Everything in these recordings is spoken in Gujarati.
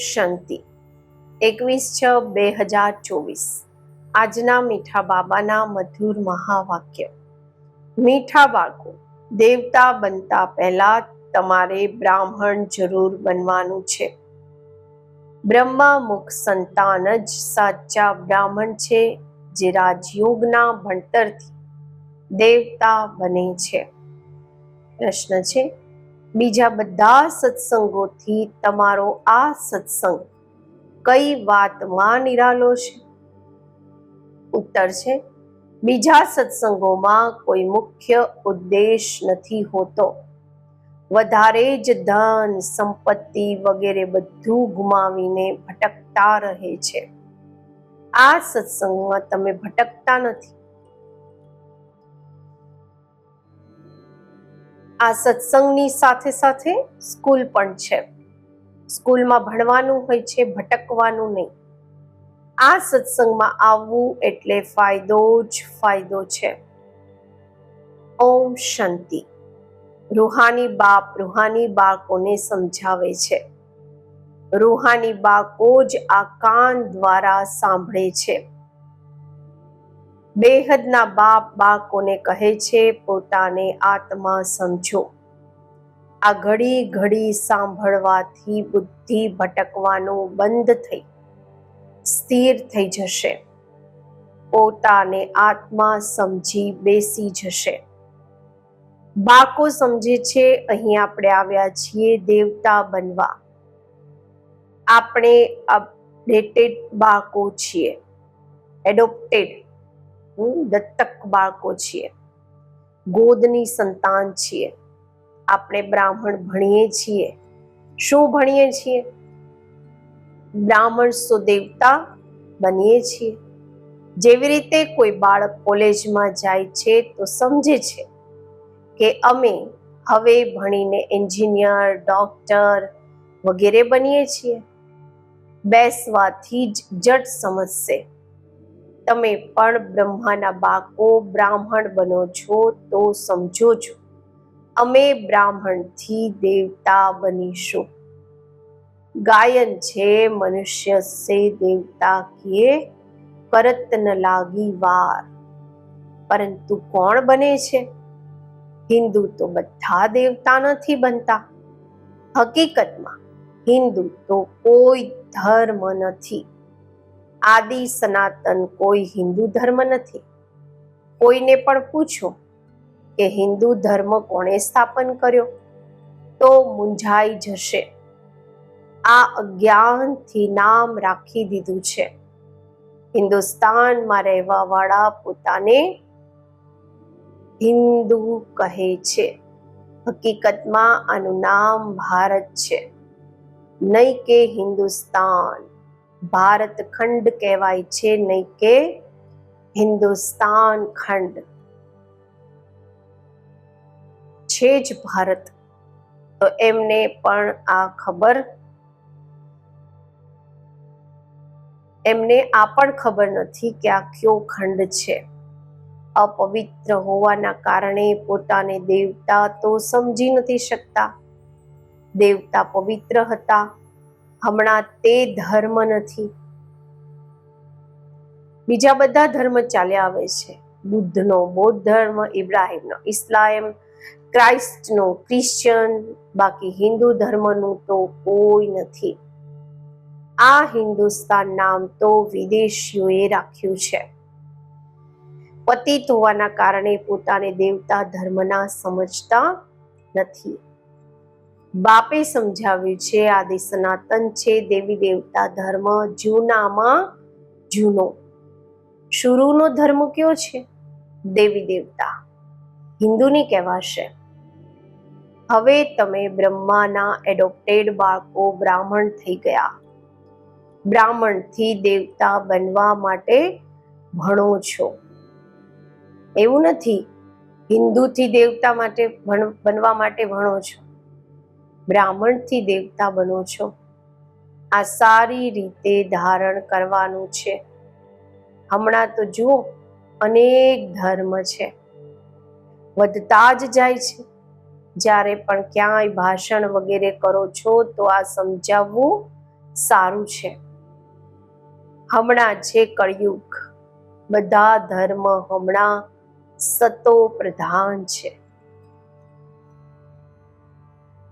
શાંતિ. એકવીસ છ બે હજાર ચોવીસ. આજના મીઠા બાબાના મધુર મહાવાક્ય. મીઠા બાળકો, દેવતા બનતા પહેલા તમારે બ્રાહ્મણ જરૂર બનવાનું છે. બ્રહ્મા મુખ સંતાન જ સાચા બ્રાહ્મણ છે, જે રાજયોગના ભણતરથી દેવતા બને છે. પ્રશ્ન છે બીજા બધા સત્સંગોથી તમારો આ સત્સંગ કઈ વાતમાં નિરાલો છે? ઉત્તર છે, બીજા સત્સંગોમાં કોઈ મુખ્ય ઉદ્દેશ નથી હોતો. વધારે જ ધન, સંપત્તિ વગેરે બધું ગુમાવીને ભટકતા રહે છે. આ સત્સંગમાં તમે ભટકતા નથી. આ સત્સંગની સાથે સાથે સ્કૂલ પણ છે. સ્કૂલમાં ભણવાનું હોય છે, ભટકવાનું નહીં. આ સત્સંગમાં આવવું એટલે ફાયદો જ ફાયદો છે. ઓમ શાંતિ. રૂહાની બાપ રૂહાની બાળકોને સમજાવે છે. રૂહાની બાળકો જ આ કાન દ્વારા સાંભળે છે. બેહદના બાપ બાળકોને કહે છે, પોતાને આત્મા સમજો. આ ઘડી ઘડી સાંભળવાથી બુદ્ધિ ભટકવાનું બંધ થઈ, સ્થિર થઈ જશે. પોતાને આત્મા સમજી બેસી જશે. બાળકો સમજે છે, અહીં આપણે આવ્યા છીએ દેવતા બનવા. આપણે અપડેટેડ બાળકો છીએ. એડોપ્ટેડ દત્તક બાળકો છીએ. ગોદની સંતાન છીએ. આપણે બ્રાહ્મણ ભણીએ છીએ. શું ભણીએ છીએ? બ્રાહ્મણ સો દેવતા બનીએ છીએ. જેવી રીતે કોઈ બાળક કોલેજમાં જાય છે તો સમજે છે કે અમે હવે ભણીને એન્જિનિયર, ડોક્ટર વગેરે બનીએ છીએ. બેસવાથી જ જટ સમજશે. તમે પણ બ્રહ્માના બાકો બ્રાહ્મણ બનો છો તો સમજો છો. અમે બ્રાહ્મણથી દેવતા બનીશું. ગાયન છે, મનુષ્ય સે દેવતા કીએ, કરત ન લાગી વાર. પરંતુ કોણ બને છે? હિન્દુ તો બધા દેવતા નથી બનતા. હકીકતમાં હિન્દુ તો કોઈ ધર્મ નથી. આદિ સનાતન કોઈ હિન્દુ ધર્મ નથી. કોઈને પણ પૂછો કે હિન્દુ ધર્મ કોણે સ્થાપન કર્યો? તો મૂંઝાઈ જશે. આ અજ્ઞાનથી નામ રાખી દીધું છે. હિન્દુસ્તાનમાં રહેવા વાળા પોતાને હિન્દુ કહે છે. હકીકતમાં આનું નામ ભારત છે. નહીં કે હિન્દુસ્તાન. ભારત ખંડ કહેવાય છે નહીં કે હિન્દુસ્તાન ખંડ. છે જ ભારત. તો એમને પણ આ ખબર? એમને આ પણ ખબર નથી કે આ કયો ખંડ છે. અપવિત્ર હોવાના કારણે પોતાને દેવતા તો સમજી નથી શકતા. દેવતા પવિત્ર હતા. હમણાં તે ધર્મ નથી. બીજા બધા ધર્મ ચાલ્યા આવે છે. બુદ્ધનો, બૌદ્ધ ધર્મ, ઇબ્રાહિમનો, ઇસ્લામ, ક્રાઇસ્ટનો, ક્રિશ્ચન, બાકી હિન્દુ ધર્મનું તો કોઈ નથી. આ હિન્દુસ્તાન નામ તો વિદેશીઓએ રાખ્યું છે. પતિત હોવાના કારણે પોતાને દેવતા ધર્મના સમજતા નથી. બાપે સમજાવ્યું છે આદિ સનાતન છે, દેવી દેવતા ધર્મ જૂનામાં જૂનો. શુરુનો ધર્મ કયો છે? દેવી દેવતા. હિન્દુની કહેવાશે. હવે તમે બ્રહ્માના એડોપ્ટેડ બાળકો બ્રાહ્મણ થઈ ગયા. બ્રાહ્મણથી દેવતા બનવા માટે ભણો છો. એવું નથી. હિન્દુથી દેવતા માટે બનવા માટે ભણો છો. બ્રાહ્મણથી દેવતા બનો છો. આ સારી રીતે ધારણ કરવાનું છે. હમણાં તો જુઓ, અનેક ધર્મ છે. વધતા જ જાય છે. જ્યારે પણ ક્યાંય ભાષણ વગેરે કરો છો, તો આ સમજાવવું સારું છે. હમણાં છે કળયુગ, બધા ધર્મ હમણાં સતો પ્રધાન છે.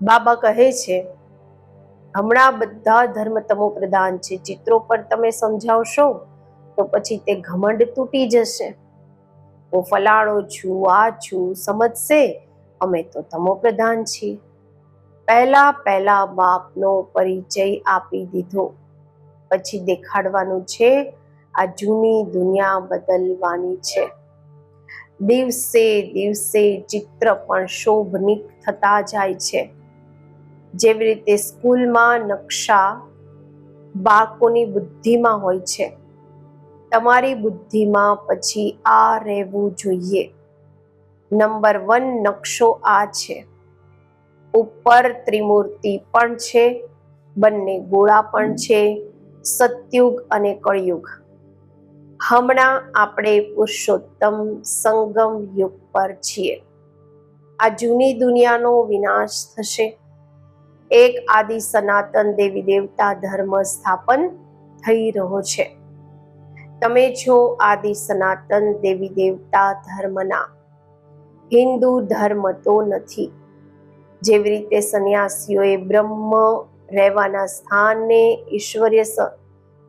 બાબા કહે છે, હમણાં બધા ધર્મ તમો પ્રધાન છે. ચિત્રો પર તમે સમજાવશો તો પછી તે ઘમંડ તૂટી જશે. હું ફલાણો છું, આ છું, સમજશે? અમે તો તમો પ્રધાન છીએ. પહેલા પહેલા બાપનો પરિચય આપી દીધો. પછી દેખાડવાનું છે, આ જૂની દુનિયા બદલવાની છે. દિવસે દિવસે ચિત્ર પણ શોભનિક થતા જાય છે. જેવી રીતે સ્કૂલમાં નકશા બાળકોની બુદ્ધિમાં હોય છે. તમારી બુદ્ધિમાં પછી આ રહેવું જોઈએ. નંબર વન નકશો આ છે. ઉપર ત્રિમૂર્તિ પણ છે, બંને ગોળા પણ છે, સતયુગ અને કળયુગ. હમણાં આપણે પુરુષોત્તમ સંગમ યુગ પર છીએ. આ જૂની દુનિયાનો વિનાશ થશે. એક આદિ સનાતન દેવી દેવતા ધર્મ સ્થાપન થઈ રહ્યો છે. તમે છો આદિ સનાતન દેવી દેવતા ધર્મના. હિન્દુ ધર્મ તો નથી. જેવી રીતે સંન્યાસીઓએ બ્રહ્મ રહેવાના સ્થાનને ઈશ્વર્ય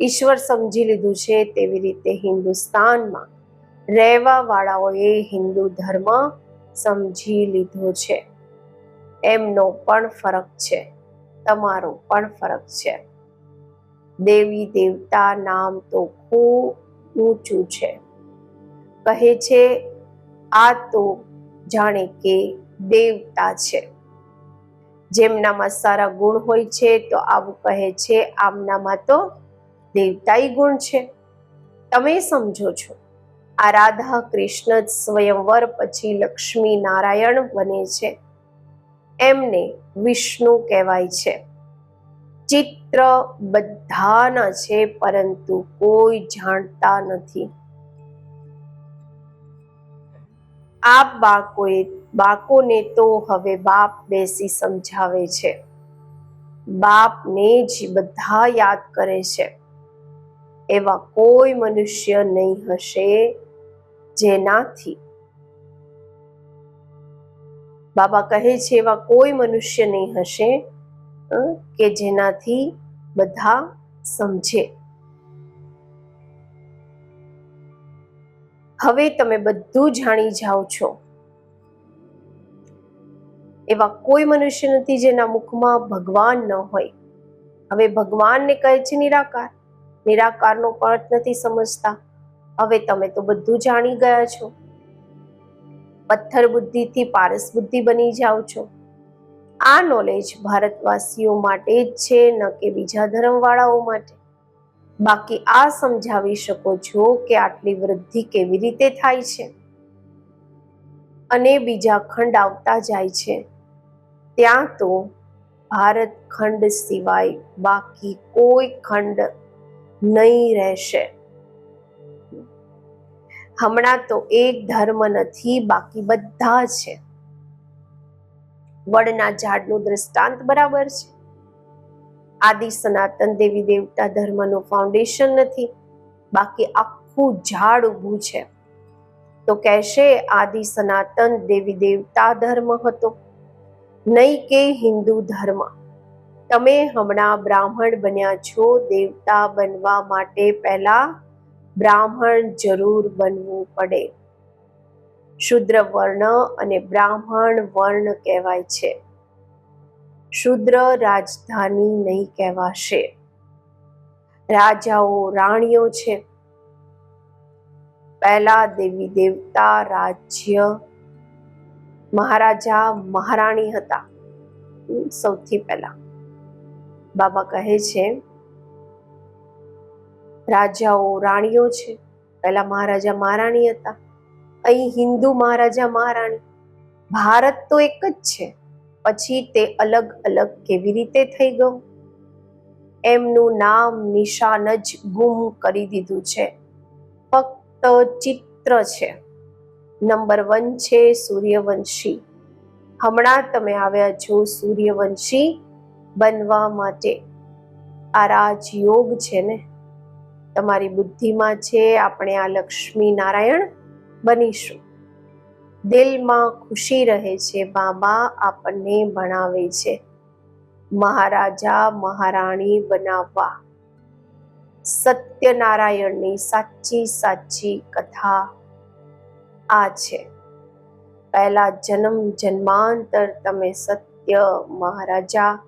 ઈશ્વર સમજી લીધું છે, તેવી રીતે હિન્દુસ્તાનમાં રહેવા વાળાઓએ હિન્દુ ધર્મ સમજી લીધો છે. એમનો પણ ફરક છે. તમારો પણ ફરક છે. દેવી દેવતા નામ તો ખૂબ ઊંચું છે. કહે છે, આ તો જાણે કે દેવતા છે. જેમનામાં સારા ગુણ હોય છે, તો આવું કહે છે, આમનામાં તો દેવતાઈ ગુણ છે. તમે સમજો છો, આ રાધા કૃષ્ણ સ્વયંવર પછી લક્ષ્મી નારાયણ બને છે. એમને વિષ્ણુ કહેવાય છે. ચિત્ર બધાના છે, પરંતુ કોઈ જાણતા નથી. આ બાળકોએ બાળકોને તો હવે બાપ બેસી સમજાવે છે. બાપને જ બધા યાદ કરે છે. એવા કોઈ મનુષ્ય નહીં હશે જેનાથી બાબા કહે છે એવા કોઈ મનુષ્ય નહીં હશે કે જેનાથી બધા સમજે. હવે તમે બધું જાણી જાઓ છો. એવા કોઈ મનુષ્ય નથી જેના મુખમાં ભગવાન ન હોય. હવે ભગવાનને કહે છે નિરાકાર. નિરાકારનો અર્થ નથી સમજતા. હવે તમે તો બધું જાણી ગયા છો. પથ્થર બુદ્ધિથી પારસ બુદ્ધિ બની જાઓ છો. આ નોલેજ ભારતવાસીઓ માટે જ છે, ન કે બીજા ધર્મવાળાઓ માટે. બાકી આ સમજાવી શકો છો કે આટલી વૃદ્ધિ કેવી રીતે થાય છે? અને બીજા ખંડ આવતા જાય છે. ત્યાં તો ભારત ખંડ સિવાય બાકી કોઈ ખંડ નહીં રહેશે. હમણાં તો એક ધર્મ નથી, બાકી બધા છે. વડના ઝાડનું દ્રષ્ટાંત બરાબર છે. આદિ, સનાતન, દેવી, દેવતા ધર્મનું ફાઉન્ડેશન નથી, બાકી આખું ઝાડ ઊભું છે. તો કહેશે આદિ, સનાતન, દેવી, દેવતા ધર્મ હતો. નહીં કે હિન્દુ ધર્મ. તમે હમણાં બ્રાહ્મણ બન્યા છો, દેવતા બનવા માટે પહેલા બ્રાહ્મણ જરૂર બનવું પડે. શુદ્ર વર્ણ અને બ્રાહ્મણ વર્ણ કહેવાય છે. શુદ્ર રાજધાની નહીં કહેવાશે. રાજાઓ રાણીઓ છે. પહેલા દેવી દેવતા રાજ્ય મહારાજા મહારાણી હતા. સૌથી પહેલા. બાબા કહે છે રાજાઓ રાણીઓ છે. પહેલા મહારાજા મહારાણી હતા. અહીં હિન્દુ મહારાજા મહારાણી. ભારત તો એક જ છે. પછી તે અલગ અલગ કેવી રીતે થઈ ગયું? એમનું નામ નિશાન જ ગુમ કરી દીધું છે. ફક્ત ચિત્ર છે. નંબર વન છે સૂર્યવંશી. હમણાં તમે આવ્યા છો સૂર્યવંશી બનવા માટે. આ રાજયોગ છે ને? તમારી બુદ્ધિમાં છે, આપણે આ લક્ષ્મી નારાયણ બનીશું. દિલમાં ખુશી રહે છે, બાબા આપણને ભણાવે છે. મહારાજા, મહારાણી બનાવવા. સત્યનારાયણની સાચી સાચી કથા આ છે. પહેલા જન્મ જન્માંતર તમે સત્ય, મહારાજા,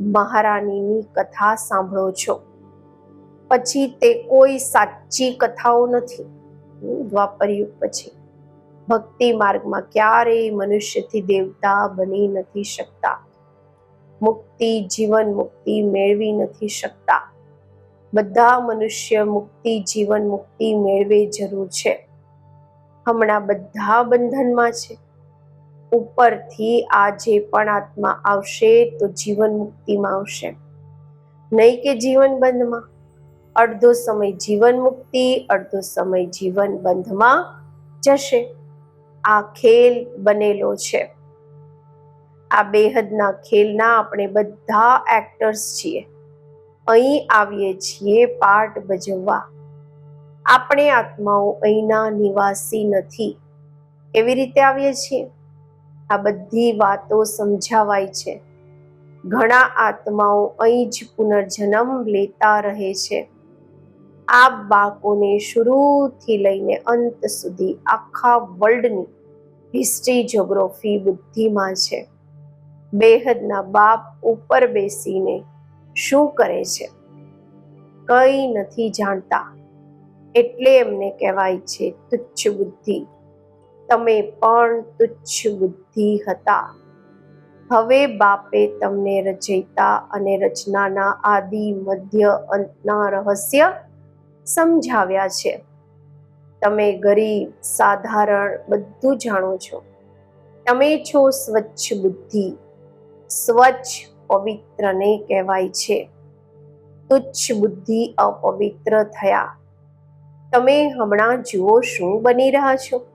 મહારાણીની કથા સાંભળો છો. પછી તે કોઈ સાચી કથાઓ નથી. દ્વાપર યુગ પછી. ભક્તિ માર્ગમાં ક્યારેય મનુષ્યથી દેવતા બની નથી શકતા. મુક્તિ, જીવન મુક્તિ મેળવી નથી શકતા. બધા મનુષ્ય મુક્તિ, જીવન મુક્તિ મેળવે જરૂર છે. હમણાં બધા બંધનમાં છે. ઉપરથી આજે પણ આત્મા આવશે તો જીવન મુક્તિમાં આવશે. નહીં કે જીવન બંધમાં. અડધો સમય જીવન મુક્તિ, અડધો સમય જીવન બંધમાં જશે. આ ખેલ બનેલો છે. આ બેહદના ખેલના આપણે બધા એક્ટર્સ છીએ. અહીં આવીએ છીએ પાઠ ભજવવા. આપણે આત્માઓ અહીંના નિવાસી નથી. એવી રીતે આવીએ છીએ. આ બધી વાતો સમજાવાય છે. ઘણા આત્માઓ અહીં જ પુનર્જન્મ લેતા રહે છે. આ બાળકોને શરૂથી લઈને અંત સુધી આખા વર્લ્ડની હિસ્ટ્રી જોગ્રાફી બુદ્ધિમાં છે. બેહદના બાપ ઉપર બેસીને શું કરે છે? કઈ નથી જાણતા. એટલે એમને કહેવાય છે તુચ્છ બુદ્ધિ. તમે પણ તુચ્છ બુદ્ધિ હતા. હવે બાપે તમને રચયિતા અને રચનાના આદિ, મધ્ય, અંતના રહસ્ય સમજાવ્યા છે. તમે ગરીબ, સાધારણ બધું જાણો છો. તમે છો સ્વચ્છ બુદ્ધિ. સ્વચ્છ પવિત્રને કહેવાય છે. તુચ્છ બુદ્ધિ અપવિત્ર થયા. તમે હમણાં જુઓ શું બની રહ્યા છો?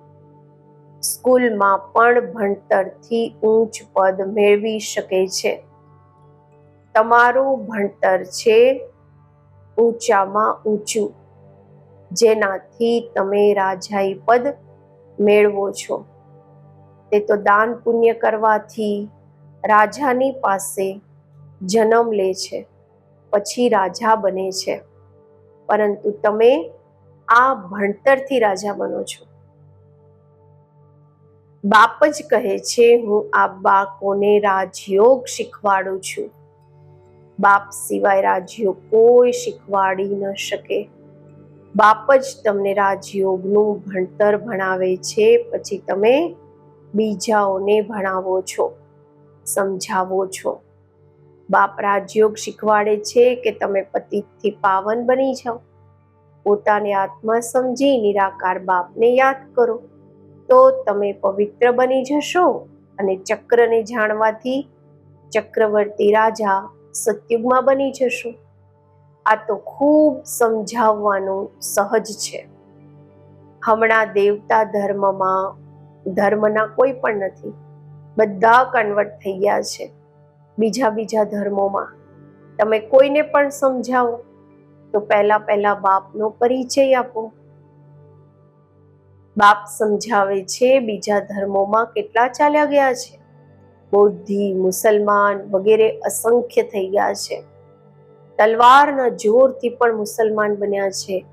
સ્કૂલમાં પણ ભણતરથી ઊંચ પદ મેળવી શકે છે. તમારું ભણતર છે ઊંચામાં ઊંચું. જેનાથી તમે રાજાઈ પદ મેળવો છો. તે તો દાન પુણ્ય કરવાથી રાજાની પાસે જન્મ લે છે, પછી રાજા બને છે. પરંતુ તમે આ ભણતરથી રાજા બનો છો. બાપ જ કહે છે, હું આ બાળકોને રાજયોગ શીખવાડું છું. બાપ સિવાય રાજયોગ કોઈ શીખવાડી ન શકે. બાપ જ તમને રાજયોગનું ભણતર ભણાવે છે, પછી તમે બીજાઓને ભણાવો છો, સમજાવો છો. બાપ રાજયોગ શીખવાડે છે કે તમે પતિથી પાવન બની જાઓ. પોતાને આત્મા સમજી નિરાકાર બાપને યાદ કરો. તો તમે પવિત્ર બની જશો અને ચક્રને જાણવાથી ચક્રવર્તી રાજા સત્યુગમાં બની જશો. આ તો ખૂબ સમજાવવાનું સહજ છે. હમણાં દેવતા ધર્મમાં, ધર્મના કોઈ પણ નથી, બધા કન્વર્ટ થઈ ગયા છે. બીજા બીજા ધર્મોમાં. તમે કોઈને પણ સમજાવો, તો પહેલા પહેલા બાપનો પરિચય આપો. બાપ સમજાવે છે બીજા ધર્મોમાં કેટલા ચાલ્યા ગયા છે. બૌદ્ધિ, મુસલમાન વગેરે અસંખ્ય થઈ ગયા છે. તલવારના જોરથી પણ મુસલમાન બન્યા છે.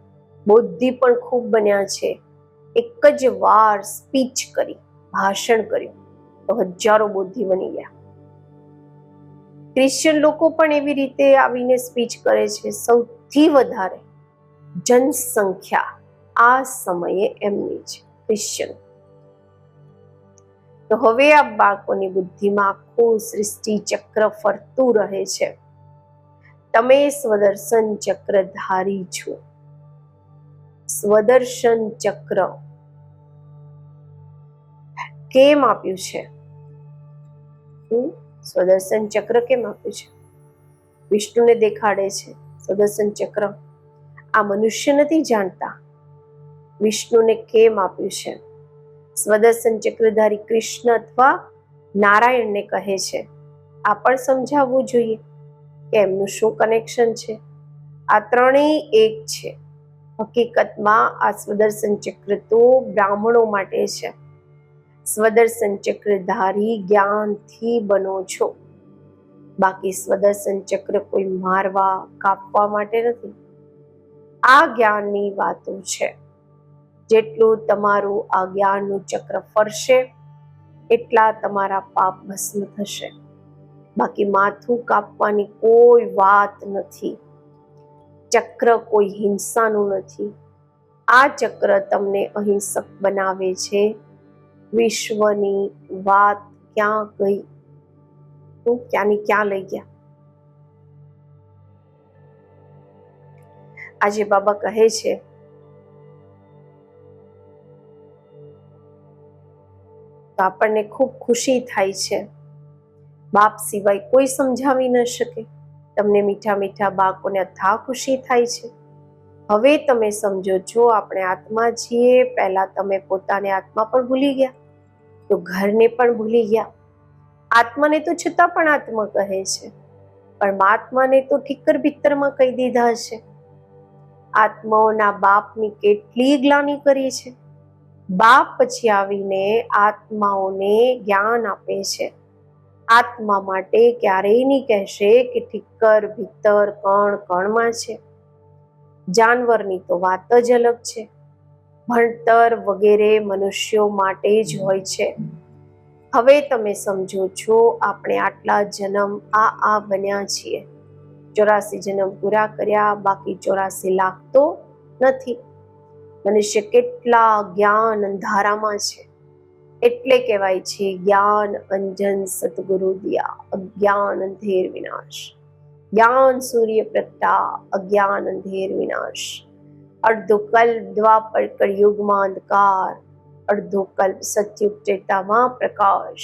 બૌદ્ધિ પણ ખૂબ બન્યા છે. એક જ વાર સ્પીચ કરી, ભાષણ કર્યું. તો હજારો બૌદ્ધિ બની ગયા. ક્રિશ્ચિયન લોકો પણ એવી રીતે આવીને સ્પીચ કરે છે, સૌથી વધારે જનસંખ્યા આ સમયે એમની છે ક્રિશ્ચિયન તો હવે આ બાળકોની બુદ્ધિમાં આખું સૃષ્ટિ ચક્ર ફરતું રહે છે. તમે સ્વદર્શન ચક્રધારી છો. સ્વદર્શન ચક્ર. કેમ આપ્યું છે? સ્વદર્શન ચક્ર કેમ આપ્યું છે? વિષ્ણુને દેખાડે છે સ્વદર્શન ચક્ર. આ મનુષ્ય નથી જાણતા. વિષ્ણુને કેમ આપ્યું છે? સ્વદર્શન ચક્રધારી કૃષ્ણ અથવા નારાયણને કહે છે. આ પણ સમજાવવું જોઈએ. કે એમનું શું કનેક્શન છે? આ ત્રણેય એક છે. હકીકતમાં આ સ્વદર્શન ચક્ર તો બ્રાહ્મણો માટે છે. સ્વદર્શન ચક્રધારી જ્ઞાનથી બનો છો. બાકી સ્વદર્શન ચક્ર કોઈ મારવા, કાપવા માટે નથી. આ જ્ઞાનની વાતો છે. જેટલું તમારું આ જ્ઞાનનું ચક્ર ફરશે, એટલા તમારા પાપ ભસ્મ થશે. બાકી માથું કાપવાની કોઈ વાત નથી. ચક્ર કોઈ હિંસાનું નથી. આ ચક્ર તમને અહિંસક બનાવે છે. વિશ્વની વાત ક્યાં ગઈ? તું ક્યાંની ક્યાં લઈ ગયા? આજે બાબા કહે છે, તો આપણને ખૂબ ખુશી થાય છે. બાપ સિવાય કોઈ સમજાવી ન શકે. તમને મીઠા મીઠા બાળકોને અથા ખુશી થાય છે. હવે તમે સમજો છો આપણે આત્મા છીએ, પહેલા તમે પોતાને આત્મા પણ ભૂલી ગયા. તો ઘરને પણ ભૂલી ગયા. આત્માને તો છતાં પણ આત્મા કહે છે. પણ આત્માને તો ઠીકર ભીતરમાં કહી દીધા છે. આત્માઓના બાપની કેટલી ગ્લાની કરી છે. બાપ પછી આવીને આત્માઓને જ્ઞાન આપે છે. આત્મા માટે ક્યારેય નહીં કહેશે કે ઠીકર ભીતર, કણ, કણમાં છે. જાનવરની તો વાત જ અલગ છે. ભણતર વગેરે મનુષ્યો માટે જ હોય છે. હવે તમે સમજો છો, આપણે આટલા જન્મ આ આ બન્યા છીએ. ચોરાસી જન્મ પૂરા કર્યા, બાકી ચોરાસી લાખ તો નથી. મનુષ્ય કેટલા જ્ઞાન અંધારામાં છે. એટલે કહેવાય છે જ્ઞાન, અંજન, સદગુરુ, દિયા, અજ્ઞાન, અંધેર, વિનાશ. જ્ઞાન, સૂર્ય પ્રગટા અજ્ઞાન, અંધેર, વિનાશ. અડધો કલ્પ દ્વાપર કળયુગમાં અંધકાર. અડધો કલ્પ ચેતામાં પ્રકાશ.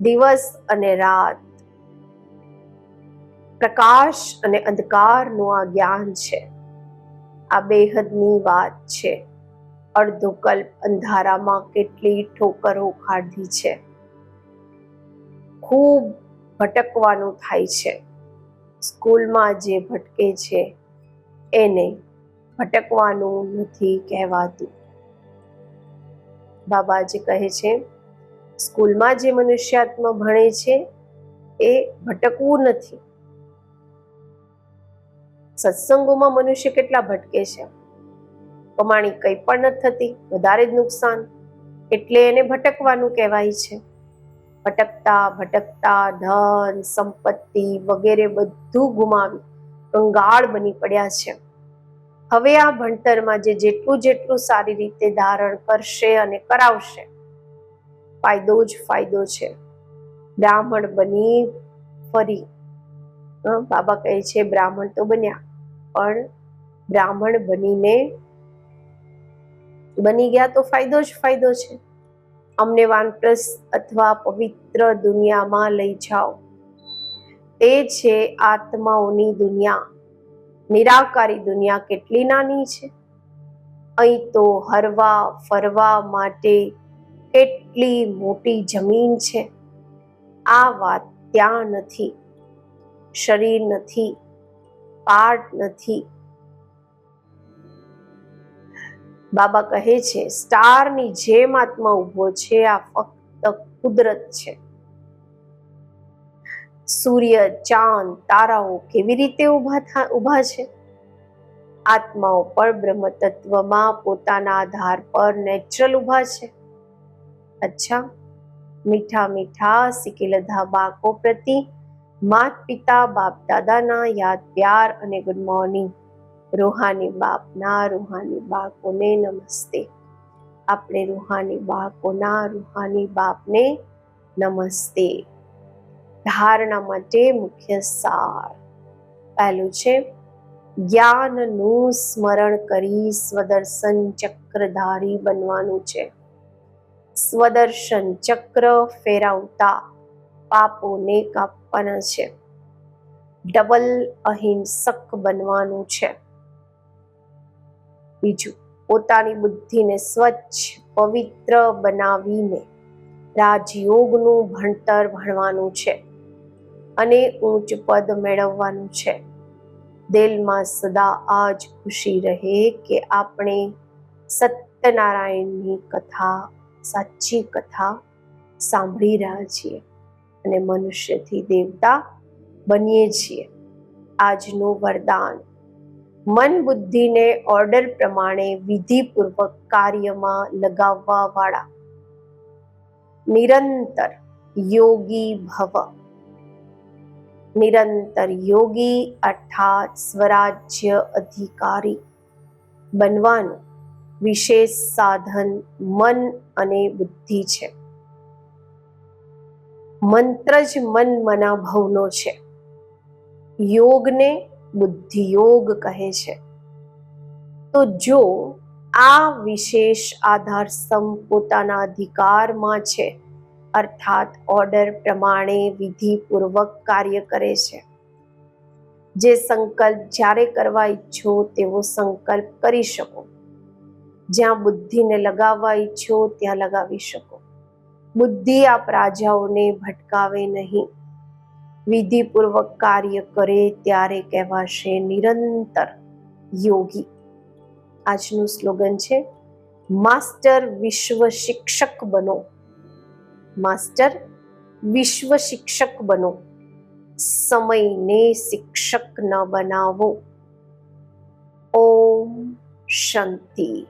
દિવસ અને રાત. પ્રકાશ અને અંધકારનું આ જ્ઞાન છે. આ બેહદની વાત છે. અડધો કલ્પ અંધારામાં કેટલી ઠોકરો ખાધી છે. ખૂબ ભટકવાનું થાય છે. સ્કૂલમાં જે ભટકે છે, એને ભટકવાનું નથી કહેવાતું. બાબાજી કહે છે, સ્કૂલમાં જે મનુષ્યાત્મા ભણે છે, એ ભટકવું નથી. સત્સંગોમાં મનુષ્ય કેટલા ભટકે છે? કમાણી કંઈ પણ નથી થતી, વધારે જ નુકસાન. એટલે એને ભટકવાનું કહેવાય છે. ભટકતા ભટકતા, ધન, સંપત્તિ વગેરે બધું ગુમાવી કંગાળ બની પડ્યા છે. હવે આ ભણતરમાં જે જેટલું જેટલું સારી રીતે ધારણ કરશે અને કરાવશે, ફાયદો જ ફાયદો છે. બ્રાહ્મણ બની ફરી. બાબા કહે છે બ્રાહ્મણ તો બન્યા, પણ બ્રાહ્મણ બનીને બની ગયા તો ફાયદો જ ફાયદો છે. અમને વાનપ્રસ અથવા પવિત્ર દુનિયામાં લઈ જાઓ. તે છે આત્માઓની દુનિયા. નિરાકારી દુનિયા કેટલી નાની છે? અહીં તો હરવા ફરવા માટે કેટલી મોટી જમીન છે. આ વાત ત્યાં નથી. શરીર નથી. પાર્ટ નથી. બાબા કહે છે, સ્ટારની જેમ આત્મા ઊભો છે, આ ફક્ત કુદરત છે. સૂર્ય, ચાંદ, તારાઓ કેવી રીતે ઊભા ઊભા છે? આત્માઓ પણ બ્રહ્મ તત્વમાં પોતાના આધાર પર નેચરલ ઊભા છે. અચ્છા, મીઠા મીઠા સિકેલધા બાળકો પ્રતિ માત પિતા બાપ દાદાના યાદ પ્યાર અને ગુડ મોર્નિંગ. રૂહાની બાપના, રૂહાની બાળકોને નમસ્તે. આપણે રૂહાની બાળકોના રૂહાની બાપને નમસ્તે. ધારણા માટે મુખ્ય સાર. પહેલું છે, જ્ઞાનનું સ્મરણ કરી સ્વદર્શન ચક્રધારી બનવાનું છે. સ્વદર્શન ચક્ર ફેરવતા પાપોને કાપવાના છે. ડબલ અહિંસક બનવાનું છે. બીજું, પોતાની બુદ્ધિને સ્વચ્છ, પવિત્ર બનાવીને રાજયોગનું ભણતર ભણવાનું છે અને ઊંચ પદ મેળવવાનું છે. દિલમાં સદા આ જ ખુશી રહે કે આપણે સત્યનારાયણની કથા, સાચી કથા સાંભળી રહ્યા છીએ અને મનુષ્યથી દેવતા બનીએ છીએ. આજનું વરદાન મન બુદ્ધિને ઓર્ડર પ્રમાણે વિધિપૂર્વક કાર્યમાં લગાવવા વાળા નિરંતર યોગી ભવ. નિરંતર યોગી અર્થાત સ્વરાજ્ય અધિકારી. બનવાનું વિશેષ સાધન મન અને બુદ્ધિ છે. મંત્ર જ મન મના ભવનો છે. યોગને બુદ્ધિયોગ કહે છે. તો જો આ વિશેષ આધાર સ્તંભ પોતાના અધિકારમાં છે, અર્થાત ઓર્ડર પ્રમાણે વિધિપૂર્વક કાર્ય કરે છે. જે સંકલ્પ જ્યારે કરવા ઈચ્છો તેવો સંકલ્પ કરી શકો. જ્યાં બુદ્ધિને લગાવવા ઈચ્છો ત્યાં લગાવી શકો. બુદ્ધિ આ પ્રજાઓને ભટકાવે નહીં. વિધિપૂર્વક કાર્ય કરે ત્યારે કહેવાશે નિરંતર યોગી. આજનું સ્લોગન છે, માસ્ટર વિશ્વ શિક્ષક બનો. માસ્ટર વિશ્વ શિક્ષક બનો. સમયને શિક્ષક ન બનાવો. ઓમ શાંતિ.